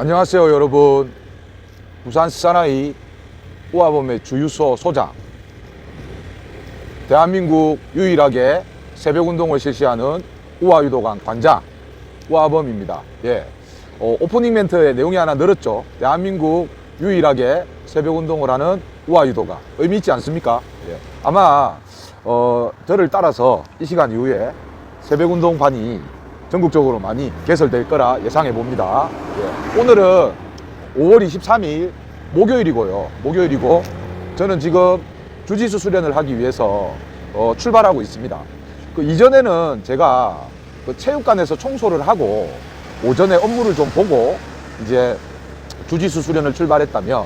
안녕하세요 여러분. 부산 사나이 우아범의 주유소 소장. 대한민국 유일하게 새벽 운동을 실시하는 우아유도관 관장 우아범입니다. 예. 어, 오프닝 멘트에 내용이 하나 늘었죠. 대한민국 유일하게 새벽 운동을 하는 우아유도관 의미 있지 않습니까? 예. 아마 어, 저를 따라서 이 시간 이후에 새벽 운동반이 전국적으로 많이 개설될 거라 예상해 봅니다. 예. 오늘은 5월 23일 목요일이고요. 목요일이고 저는 지금 주짓수 수련을 하기 위해서 어, 출발하고 있습니다. 그 이전에는 제가 그 체육관에서 청소를 하고 오전에 업무를 좀 보고 이제 주짓수 수련을 출발했다면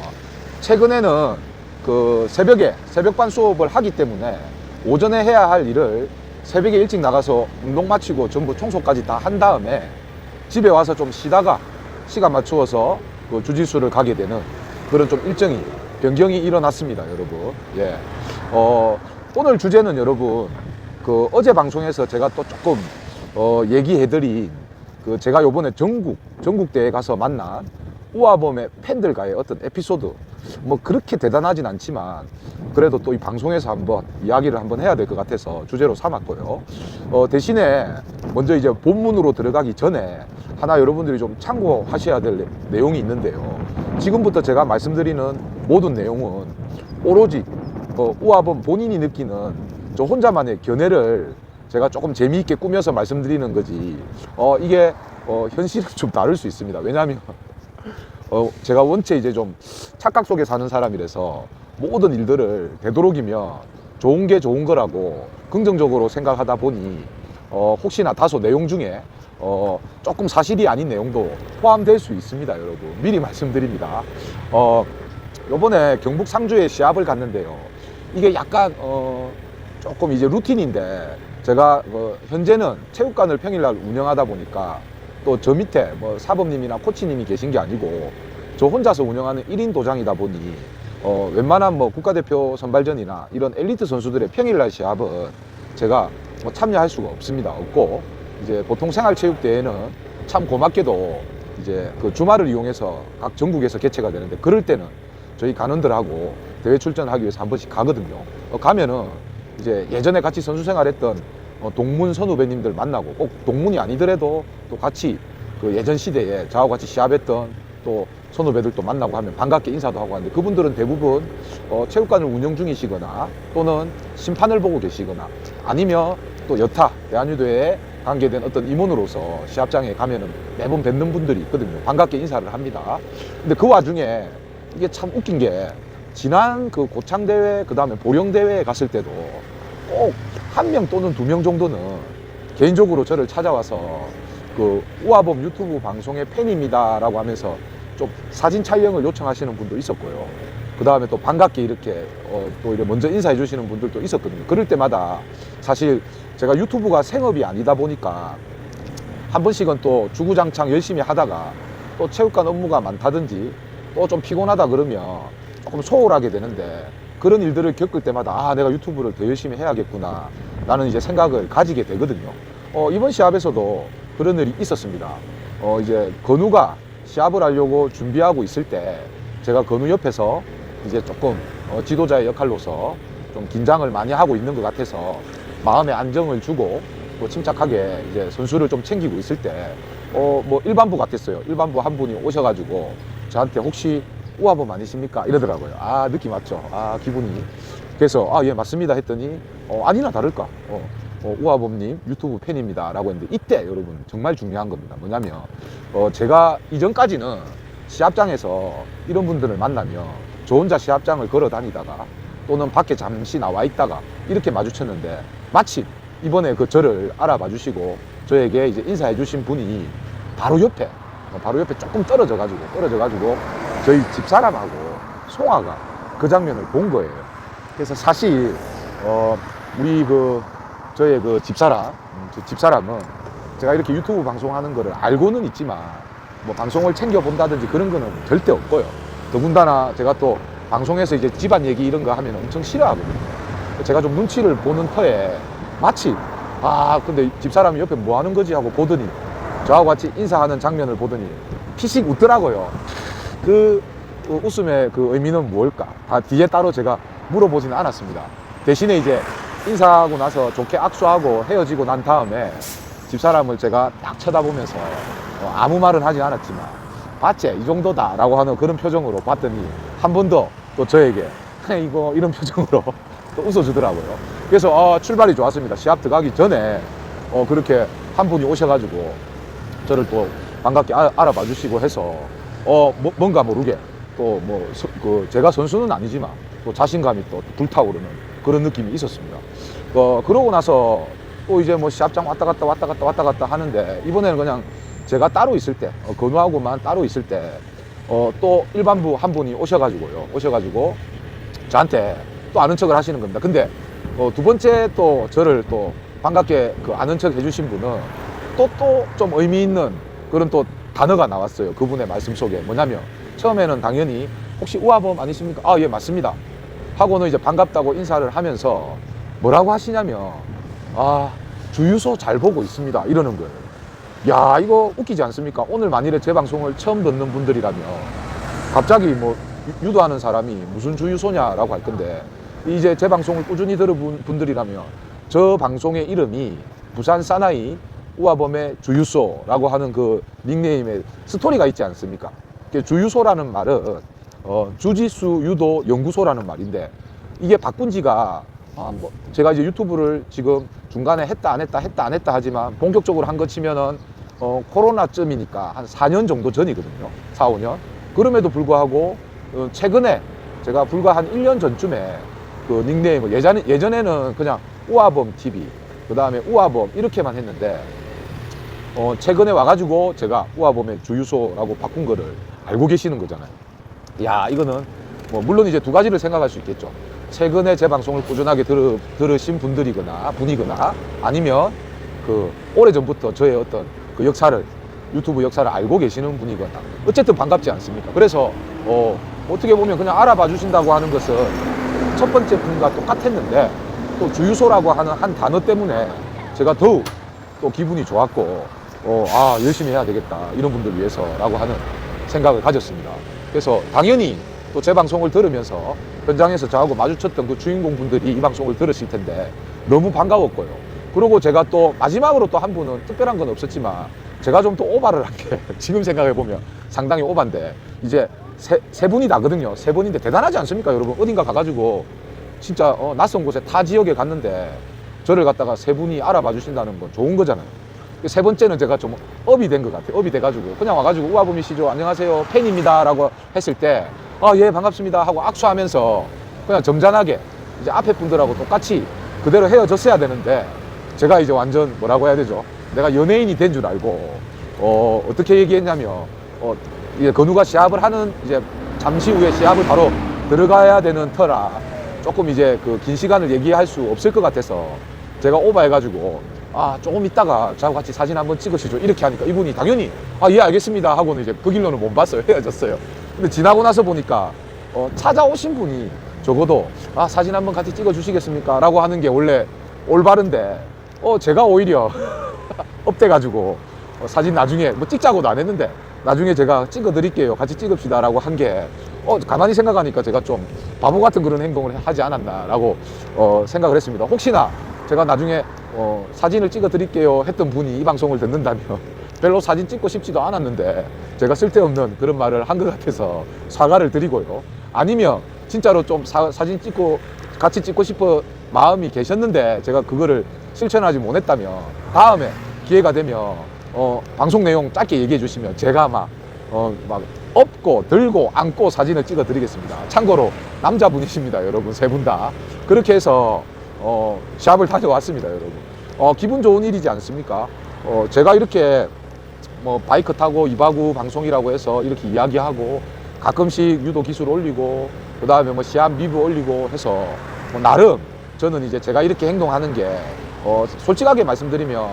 최근에는 그 새벽에 새벽반 수업을 하기 때문에 오전에 해야 할 일을 새벽에 일찍 나가서 운동 마치고 전부 청소까지 다 한 다음에 집에 와서 좀 쉬다가 시간 맞추어서 그 주짓수를 가게 되는 그런 좀 일정이 변경이 일어났습니다, 여러분. 예. 어, 오늘 주제는 여러분 그 어제 방송에서 제가 또 조금 어, 얘기해드린 그 제가 요번에 전국 전국 대회 가서 만난 우아범의 팬들과의 어떤 에피소드 뭐 그렇게 대단하진 않지만 그래도 또 이 방송에서 한번 이야기를 한번 해야 될 것 같아서 주제로 삼았고요. 어, 대신에 먼저 이제 본문으로 들어가기 전에 하나 여러분들이 좀 참고하셔야 될 내- 내용이 있는데요. 지금부터 제가 말씀드리는 모든 내용은 오로지 어, 우아범 본인이 느끼는 저 혼자만의 견해를 제가 조금 재미있게 꾸며서 말씀드리는 거지. 어, 이게 어, 현실은 좀 다를 수 있습니다. 왜냐하면 어, 제가 원체 이제 좀 착각 속에 사는 사람이라서 모든 일들을 되도록이면 좋은 게 좋은 거라고 긍정적으로 생각하다 보니 어, 혹시나 다소 내용 중에 어, 조금 사실이 아닌 내용도 포함될 수 있습니다, 여러분. 미리 말씀드립니다. 어, 요번에 경북 상주에 시합을 갔는데요. 이게 약간 어, 조금 이제 루틴인데 제가 어, 현재는 체육관을 평일날 운영하다 보니까 또 저 밑에 뭐 사범님이나 코치님이 계신 게 아니고 저 혼자서 운영하는 1인 도장이다 보니 어, 웬만한 뭐 국가대표 선발전이나 이런 엘리트 선수들의 평일날 시합은 제가 뭐 참여할 수가 없습니다. 없고 이제 보통 생활체육대회는 참 고맙게도 이제 그 주말을 이용해서 각 전국에서 개최가 되는데 그럴 때는 저희 간원들하고 대회 출전하기 위해서 한 번씩 가거든요. 어, 가면은 이제 예전에 같이 선수 생활했던 어, 동문 선후배님들 만나고 꼭 동문이 아니더라도 또 같이 그 예전 시대에 저하고 같이 시합했던 또 선후배들도 만나고 하면 반갑게 인사도 하고 하는데 그분들은 대부분 어, 체육관을 운영 중이시거나 또는 심판을 보고 계시거나 아니면 또 여타 대한유도에 관계된 어떤 임원으로서 시합장에 가면은 매번 뵙는 분들이 있거든요. 반갑게 인사를 합니다. 근데 그 와중에 이게 참 웃긴 게 지난 그 고창 대회 그 다음에 보령 대회에 갔을 때도 꼭 한 명 또는 두 명 정도는 개인적으로 저를 찾아와서 그 우아범 유튜브 방송의 팬입니다라고 하면서 좀 사진 촬영을 요청하시는 분도 있었고요. 그 다음에 또 반갑게 이렇게 어, 또 이렇게 먼저 인사해 주시는 분들도 있었거든요. 그럴 때마다 사실 제가 유튜브가 생업이 아니다 보니까 한 번씩은 또 주구장창 열심히 하다가 또 체육관 업무가 많다든지 또 좀 피곤하다 그러면 조금 소홀하게 되는데 그런 일들을 겪을 때마다 아 내가 유튜브를 더 열심히 해야겠구나 라는 이제 생각을 가지게 되거든요 어, 이번 시합에서도 그런 일이 있었습니다 어, 이제 건우가 시합을 하려고 준비하고 있을 때 제가 건우 옆에서 이제 조금 어, 지도자의 역할로서 좀 긴장을 많이 하고 있는 것 같아서 마음의 안정을 주고 또 침착하게 이제 선수를 좀 챙기고 있을 때, 어, 뭐 일반부 같았어요. 일반부 한 분이 오셔가지고 저한테 혹시 우아범 아니십니까? 이러더라고요. 아, 느낌 왔죠. 아, 기분이. 그래서, 아, 예, 맞습니다. 했더니, 어, 아니나 다를까. 어, 어, 우아범님 유튜브 팬입니다. 라고 했는데, 이때 여러분 정말 중요한 겁니다. 뭐냐면, 어, 제가 이전까지는 시합장에서 이런 분들을 만나면 저 혼자 시합장을 걸어 다니다가 또는 밖에 잠시 나와 있다가 이렇게 마주쳤는데 마침 이번에 그 저를 알아봐 주시고 저에게 이제 인사해 주신 분이 바로 옆에 어, 바로 옆에 조금 떨어져 가지고 떨어져 가지고 저희 집사람하고 송아가 그 장면을 본 거예요. 그래서 사실 어 우리 그 저의 그 집사람 음, 저 집사람은 제가 이렇게 유튜브 방송하는 거를 알고는 있지만 뭐 방송을 챙겨 본다든지 그런 거는 절대 없고요. 더군다나 제가 또 방송에서 이제 집안 얘기 이런 거 하면 엄청 싫어하거든요. 제가 좀 눈치를 보는 터에 마치 아 근데 집사람이 옆에 뭐 하는 거지 하고 보더니 저하고 같이 인사하는 장면을 보더니 피식 웃더라고요. 그 어, 웃음의 그 의미는 뭘까? 다 뒤에 따로 제가 물어보지는 않았습니다. 대신에 이제 인사하고 나서 좋게 악수하고 헤어지고 난 다음에 집사람을 제가 딱 쳐다보면서 어, 아무 말은 하지 않았지만 봤지 이 정도다 라고 하는 그런 표정으로 봤더니 한 번 더 또 저에게 이거 이런 표정으로 또 웃어주더라고요. 그래서 어, 출발이 좋았습니다. 시합 들어가기 전에 어, 그렇게 한 분이 오셔가지고 저를 또 반갑게 아- 알아봐 주시고 해서 어 뭐- 뭔가 모르게 또 뭐 그 제가 선수는 아니지만 또 자신감이 또 불타오르는 그런 느낌이 있었습니다. 어 그러고 나서 또 이제 뭐 시합장 왔다 갔다 왔다 갔다 왔다 갔다 하는데 이번에는 그냥 제가 따로 있을 때 어, 건우하고만 따로 있을 때 어 또 일반부 한 분이 오셔가지고요 오셔가지고 저한테 또 아는 척을 하시는 겁니다. 근데 어, 두 번째 또 저를 또 반갑게 그 아는 척 해주신 분은 또 또 좀 의미 있는 그런 또 단어가 나왔어요. 그분의 말씀 속에 뭐냐면 처음에는 당연히 혹시 우아범 아니십니까? 아 예 맞습니다. 하고는 이제 반갑다고 인사를 하면서 뭐라고 하시냐면 아 주유소 잘 보고 있습니다 이러는 거예요. 야 이거 웃기지 않습니까? 오늘 만일에 제 방송을 처음 듣는 분들이라면 갑자기 뭐 유- 유도하는 사람이 무슨 주유소냐라고 할 건데 이제 제 방송을 꾸준히 분- 분들이라면 저 방송의 이름이 부산 사나이 우아범의 주유소라고 하는 그 닉네임에 스토리가 있지 않습니까? 그 주유소라는 말은 어, 주지수 유도 연구소라는 말인데 이게 바꾼 지가 아, 뭐 제가 이제 유튜브를 지금 중간에 했다 안 했다 했다 안 했다 하지만 본격적으로 한 거 치면은 어, 코로나쯤이니까 한 4년 정도 전이거든요. 4, 5년. 그럼에도 불구하고 어, 최근에 제가 불과 한 1년 전쯤에 그 닉네임을 예전, 예전에는 그냥 우아범 TV 그 다음에 우아범 이렇게만 했는데 어, 최근에 와가지고 제가 우아범의 주유소라고 바꾼 거를 알고 계시는 거잖아요. 야, 이거는 뭐 물론 이제 두 가지를 생각할 수 있겠죠. 최근에 제 방송을 꾸준하게 들으, 들으신 분들이거나 분이거나 아니면 그 오래 전부터 저의 어떤 그 역사를 유튜브 역사를 알고 계시는 분이거나 어쨌든 반갑지 않습니까? 그래서 어, 어떻게 보면 그냥 알아봐 주신다고 하는 것은 첫 번째 분과 똑같았는데 또 주유소라고 하는 한 단어 때문에 제가 더욱 또 기분이 좋았고 어, 아 열심히 해야 되겠다 이런 분들 위해서라고 하는 생각을 가졌습니다. 그래서 당연히 또 제 방송을 들으면서 현장에서 저하고 마주쳤던 그 주인공 분들이 이 방송을 들으실 텐데 너무 반가웠고요. 그리고 제가 또 마지막으로 또 한 분은 특별한 건 없었지만 제가 좀 또 오바를 한 게 지금 생각해 보면 상당히 오바인데 이제 세, 세 분이 나거든요. 세 분인데 대단하지 않습니까, 여러분? 어딘가 가가지고 진짜 어, 낯선 곳에 타 지역에 갔는데 저를 갖다가 세 분이 알아봐 주신다는 건 좋은 거잖아요. 세 번째는 제가 좀 업이 된 것 같아요. 업이 돼가지고 그냥 와가지고 우아범이시죠. 안녕하세요. 팬입니다라고 했을 때 아 예 반갑습니다 하고 악수하면서 그냥 점잖하게 이제 앞에 분들하고 똑같이 그대로 헤어졌어야 되는데 제가 이제 완전 뭐라고 해야 되죠? 내가 연예인이 된 줄 알고 어 어떻게 얘기했냐면 어 이제 건우가 시합을 하는 이제 잠시 후에 시합을 바로 들어가야 되는 터라 조금 이제 그 긴 시간을 얘기할 수 없을 것 같아서 제가 오버해가지고 아 조금 있다가 저하고 같이 사진 한번 찍으시죠. 이렇게 하니까 이분이 당연히 아 예 알겠습니다 하고는 이제 그 길로는 못 봤어요. 헤어졌어요. 근데 지나고 나서 보니까 어, 찾아오신 분이 적어도 아 사진 한번 같이 찍어 주시겠습니까? 라고 하는 게 원래 올바른데 어 제가 오히려 업돼 가지고 어, 사진 나중에 뭐 찍자고도 안 했는데 나중에 제가 찍어 드릴게요. 같이 찍읍시다 라고 한 게 어, 가만히 생각하니까 제가 좀 바보 같은 그런 행동을 하지 않았나 라고 어, 생각을 했습니다. 혹시나 제가 나중에 어, 사진을 찍어 드릴게요 했던 분이 이 방송을 듣는다면 별로 사진 찍고 싶지도 않았는데 제가 쓸데없는 그런 말을 한 것 같아서 사과를 드리고요 아니면 진짜로 좀 사, 사진 찍고 같이 찍고 싶어 마음이 계셨는데 제가 그거를 실천하지 못했다면 다음에 기회가 되면 어, 방송 내용 짧게 얘기해 주시면 제가 막, 어, 막 업고 들고 안고 사진을 찍어 드리겠습니다. 참고로 남자분이십니다, 여러분. 세 분 다. 그렇게 해서 어, 시합을 다녀왔습니다, 여러분. 어, 기분 좋은 일이지 않습니까? 어, 제가 이렇게 뭐 바이크 타고 이바구 방송이라고 해서 이렇게 이야기하고 가끔씩 유도 기술 올리고 그 다음에 뭐 시합 리뷰 올리고 해서 뭐 나름 저는 이제 제가 이렇게 행동하는 게 어, 솔직하게 말씀드리면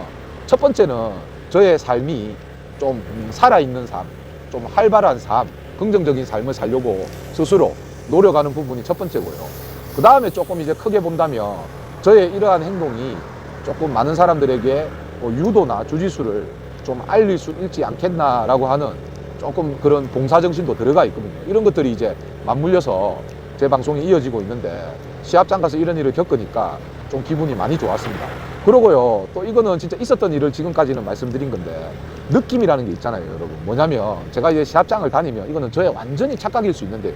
첫 번째는 저의 삶이 좀 음, 살아있는 삶, 좀 활발한 삶, 긍정적인 삶을 살려고 스스로 노력하는 부분이 첫 번째고요. 그 다음에 조금 이제 크게 본다면 저의 이러한 행동이 조금 많은 사람들에게 뭐 유도나 주짓수를 좀 알릴 수 있지 않겠나라고 하는 조금 그런 봉사 정신도 들어가 있거든요. 이런 것들이 이제 맞물려서 제 방송이 이어지고 있는데 시합장 가서 이런 일을 겪으니까 좀 기분이 많이 좋았습니다. 그러고요. 또 이거는 진짜 있었던 일을 지금까지는 말씀드린 건데 느낌이라는 게 있잖아요, 여러분. 뭐냐면 제가 이제 시합장을 다니면 이거는 저의 완전히 착각일 수 있는데요.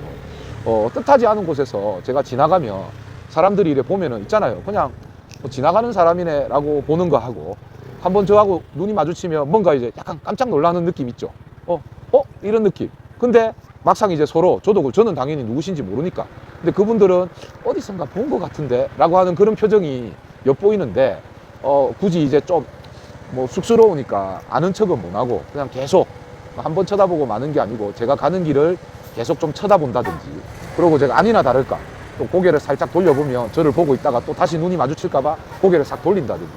어, 뜻하지 않은 곳에서 제가 지나가면 사람들이 이래 보면은 있잖아요. 그냥 뭐 지나가는 사람이네라고 보는 거 하고 한번 저하고 눈이 마주치면 뭔가 이제 약간 깜짝 놀라는 느낌 있죠. 어, 어, 이런 느낌. 근데 막상 이제 서로 저도 그- 저는 당연히 누구신지 모르니까. 근데 그분들은 어디선가 본 것 같은데라고 하는 그런 표정이 엿보이는데 어, 굳이 이제 좀 뭐 쑥스러우니까 아는 척은 못 하고 그냥 계속 한 번 쳐다보고 마는 게 아니고 제가 가는 길을 계속 좀 쳐다본다든지 그러고 제가 아니나 다를까 또 고개를 살짝 돌려보면 저를 보고 있다가 또 다시 눈이 마주칠까봐 고개를 싹 돌린다든지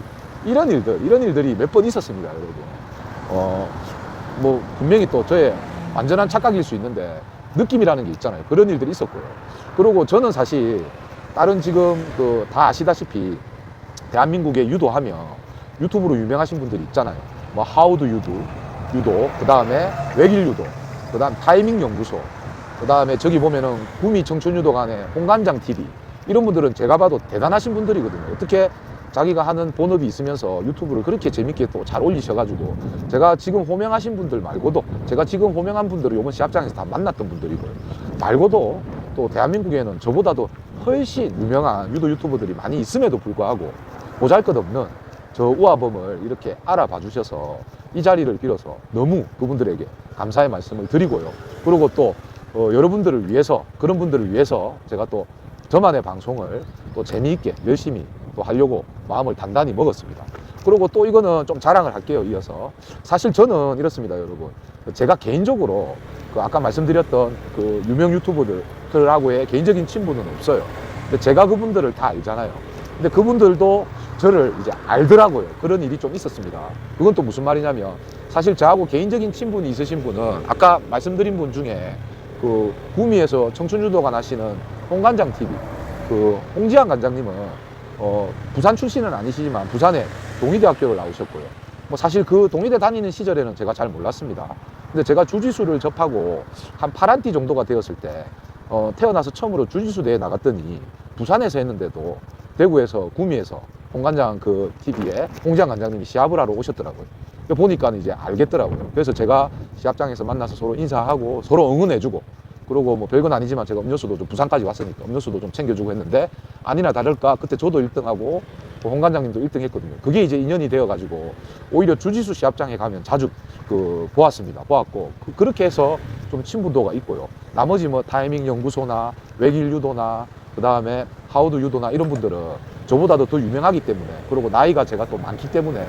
이런 일들 이런 일들이 몇 번 있었습니다 여러분. 어 뭐 분명히 또 저의 완전한 착각일 수 있는데 느낌이라는 게 있잖아요. 그런 일들이 있었고요. 그리고 저는 사실 다른 지금 그 다 아시다시피 대한민국에 유도하면 유튜브로 유명하신 분들이 있잖아요. 뭐 하우드 유도, 유도, 그 다음에 외길 유도, 그 다음 타이밍 연구소, 그 다음에 저기 보면은 구미 청춘 유도관의 홍관장 TV 이런 분들은 제가 봐도 대단하신 분들이거든요. 어떻게 자기가 하는 본업이 있으면서 유튜브를 그렇게 재밌게 또 잘 올리셔가지고 제가 지금 호명하신 분들 말고도 제가 지금 호명한 분들을 이번 시합장에서 다 만났던 분들이고요. 말고도 또 대한민국에는 저보다도 훨씬 유명한 유도 유튜버들이 많이 있음에도 불구하고 보잘것 없는 저 우아범을 이렇게 알아봐 주셔서 이 자리를 빌어서 너무 그분들에게 감사의 말씀을 드리고요. 그리고 또 어, 여러분들을 위해서 그런 분들을 위해서 제가 또 저만의 방송을 또 재미있게 열심히 또 하려고 마음을 단단히 먹었습니다. 그리고 또 이거는 좀 자랑을 할게요. 이어서 사실 저는 이렇습니다, 여러분. 제가 개인적으로 그 아까 말씀드렸던 그 유명 유튜버들하고의 개인적인 친분은 없어요. 근데 제가 그분들을 다 알잖아요. 근데 그분들도 저를 이제 알더라고요. 그런 일이 좀 있었습니다. 그건 또 무슨 말이냐면 사실 저하고 개인적인 친분이 있으신 분은 아까 말씀드린 분 중에 그 구미에서 청춘주도관 하시는 홍관장 TV 그 홍지한 관장님은 어 부산 출신은 아니시지만 부산에 동의대학교를 나오셨고요. 뭐 사실 그 동의대 다니는 시절에는 제가 잘 몰랐습니다. 근데 제가 주짓수를 접하고 한 파란띠 정도가 되었을 때 어, 태어나서 처음으로 주짓수 대회 나갔더니 부산에서 했는데도 대구에서 구미에서 홍관장 그 TV에 홍지한 관장님이 시합을 하러 오셨더라고요. 보니까 이제 알겠더라고요. 그래서 제가 시합장에서 만나서 서로 인사하고 서로 응원해주고 그리고 뭐 별건 아니지만 제가 음료수도 좀 부산까지 왔으니까 음료수도 좀 챙겨주고 했는데 아니나 다를까 그때 저도 1등하고 홍 관장님도 1등 했거든요. 그게 이제 인연이 되어가지고 오히려 주짓수 시합장에 가면 자주 그 보았습니다. 보았고 그, 렇게 해서 좀 친분도가 있고요. 나머지 뭐 타이밍 연구소나 외길 유도나 그 다음에 하우드 유도나 이런 분들은 저보다도 더 유명하기 때문에 그리고 나이가 제가 또 많기 때문에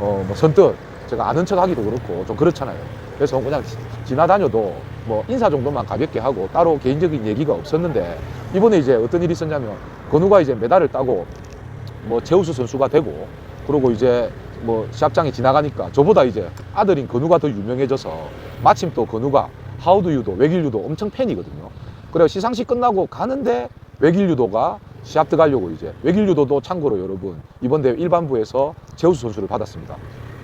어 뭐 선뜻 제가 아는 척 하기도 그렇고 좀 그렇잖아요. 그래서 그냥 지- 지나다녀도 뭐 인사 정도만 가볍게 하고 따로 개인적인 얘기가 없었는데 이번에 이제 어떤 일이 있었냐면 건우가 이제 메달을 따고 뭐 제우스 선수가 되고 그리고 이제 뭐 시합장에 지나가니까 저보다 이제 아들인 건우가 더 유명해져서 마침 또 건우가 하우드 유도, 외길 유도 엄청 팬이거든요. 그래서 시상식 끝나고 가는데 외길 유도가 시합 들어가려고 이제 외길 유도도 참고로 여러분 이번 대회 일반부에서 제우스 선수를 받았습니다.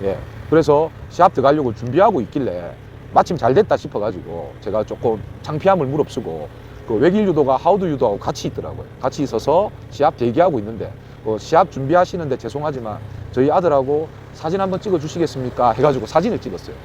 예. 그래서 시합 들어가려고 준비하고 있길래 마침 잘 됐다 싶어가지고 제가 조금 창피함을 무릅쓰고 그 외길 유도가 하우드 유도하고 같이 있더라고요. 같이 있어서 시합 대기하고 있는데 어, 시합 준비하시는데 죄송하지만 저희 아들하고 사진 한번 찍어 주시겠습니까? 해가지고 사진을 찍었어요.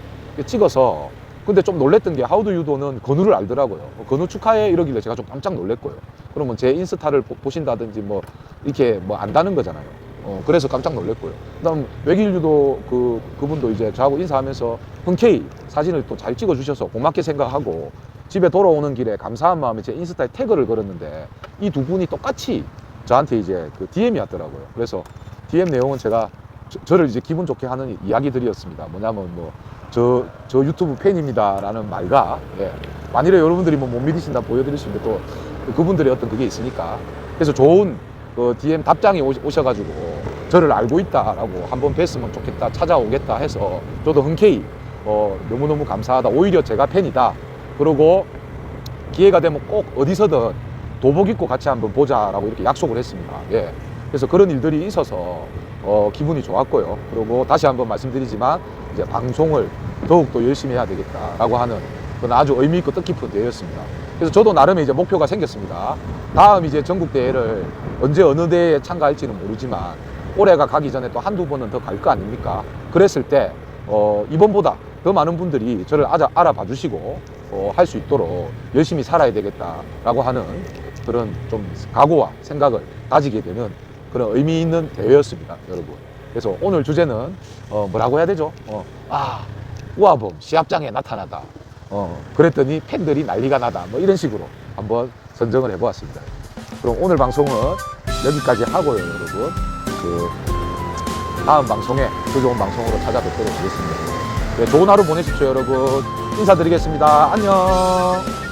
찍어서 근데 좀 놀랬던 게 하우드 유도는 건우를 알더라고요. 어, 건우 축하해 이러길래 제가 좀 깜짝 놀랬고요. 그러면 제 인스타를 보- 보신다든지 뭐 이렇게 뭐 안다는 거잖아요. 어, 그래서 깜짝 놀랬고요. 그다음 외길 유도 그 그분도 이제 저하고 인사하면서 흔쾌히 사진을 또 잘 찍어 주셔서 고맙게 생각하고 집에 돌아오는 길에 감사한 마음에 제 인스타에 태그를 걸었는데 이 두 분이 똑같이 저한테 이제 그 DM이 왔더라고요. 그래서 DM 내용은 제가 저, 를 이제 기분 좋게 하는 이야기들이었습니다. 뭐냐면 뭐 저 저 유튜브 팬입니다라는 말과 예. 만일에 여러분들이 뭐 못 믿으신다 보여드릴 수 있는데 또 그분들의 어떤 그게 있으니까 그래서 좋은 그 DM 답장이 오셔- 오셔가지고 저를 알고 있다라고 한번 뵀으면 좋겠다 찾아오겠다 해서 저도 흔쾌히 어, 너무너무 감사하다 오히려 제가 팬이다 그리고 기회가 되면 꼭 어디서든 도복 입고 같이 한번 보자라고 이렇게 약속을 했습니다. 예. 그래서 그런 일들이 있어서 어, 기분이 좋았고요. 그리고 다시 한번 말씀드리지만 이제 방송을 더욱더 열심히 해야 되겠다라고 하는 그런 아주 의미 있고 뜻깊은 대회였습니다. 그래서 저도 나름의 이제 목표가 생겼습니다. 다음 이제 전국 대회를 언제 어느 대회에 참가할지는 모르지만 올해가 가기 전에 또 한두 번은 더 갈 거 아닙니까? 그랬을 때 어, 이번보다 더 많은 분들이 저를 알아, 알아봐 주시고 어, 할 수 있도록 열심히 살아야 되겠다라고 하는 그런 좀 각오와 생각을 다지게 되는 그런 의미 있는 대회였습니다, 여러분. 그래서 오늘 주제는 어, 뭐라고 해야 되죠? 어, 아, 우아범 시합장에 나타나다. 어, 그랬더니 팬들이 난리가 나다. 뭐 이런 식으로 한번 선정을 해보았습니다. 그럼 오늘 방송은 여기까지 하고요, 여러분. 그 다음 방송에 더 좋은 방송으로 찾아뵙도록 하겠습니다. 네, 좋은 하루 보내십시오, 여러분. 인사드리겠습니다. 안녕.